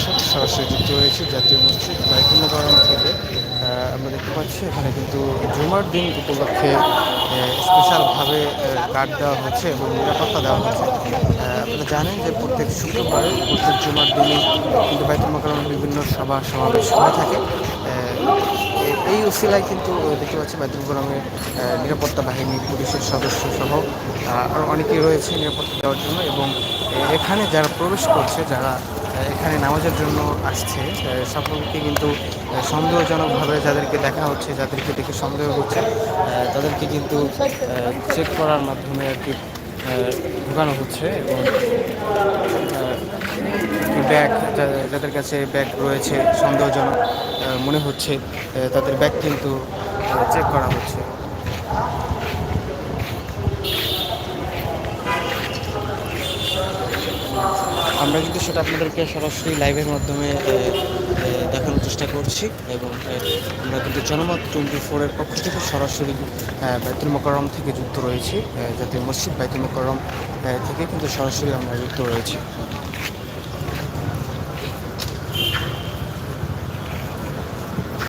সরাসরি যুক্ত হয়েছি জাতীয় মসজিদ বাইতুল মোকাররম থেকে আমরা দেখতে পাচ্ছি এখানে কিন্তু জুমার দিন উপলক্ষে স্পেশালভাবে গার্ড দেওয়া হচ্ছে এবং নিরাপত্তা দেওয়া আহ, আপনারা জানেন যে প্রত্যেক শুক্রবারে প্রত্যেক জুমার দিনে কিন্তু বাইতুল মোকাররমের বিভিন্ন সভা সমাবেশ হয়ে থাকে। এই উসিলায় কিন্তু দেখতে পাচ্ছি বাইতুল মোকাররমের নিরাপত্তা বাহিনী পুলিশের সদস্য সহ আরও অনেকেই রয়েছে নিরাপত্তা দেওয়ার জন্য এবং এখানে যারা প্রবেশ করছে যারা এখানে নামাজের জন্য আসছে। সকলকে কিন্তু সন্দেহজনকভাবে যাদেরকে দেখা হচ্ছে, যাদেরকে দেখে সন্দেহ হচ্ছে তাদেরকে কিন্তু চেক করার মাধ্যমে আর কি ঢোকানো হচ্ছে এবং ব্যাগ যাদের কাছে ব্যাগ রয়েছে, সন্দেহজনক মনে হচ্ছে তাদের ব্যাগ কিন্তু চেক করা হচ্ছে। আমরা কিন্তু সেটা আপনাদেরকে সরাসরি লাইভের মাধ্যমে দেখানোর চেষ্টা করছি এবং আমরা কিন্তু জনমত টোয়েন্টি ফোরের পক্ষ থেকে সরাসরি বাইতুল মোকাররম থেকে যুক্ত রয়েছি। জাতীয় মসজিদ বাইতুল মোকাররম আহ, থেকে কিন্তু সরাসরি আমরা যুক্ত রয়েছি।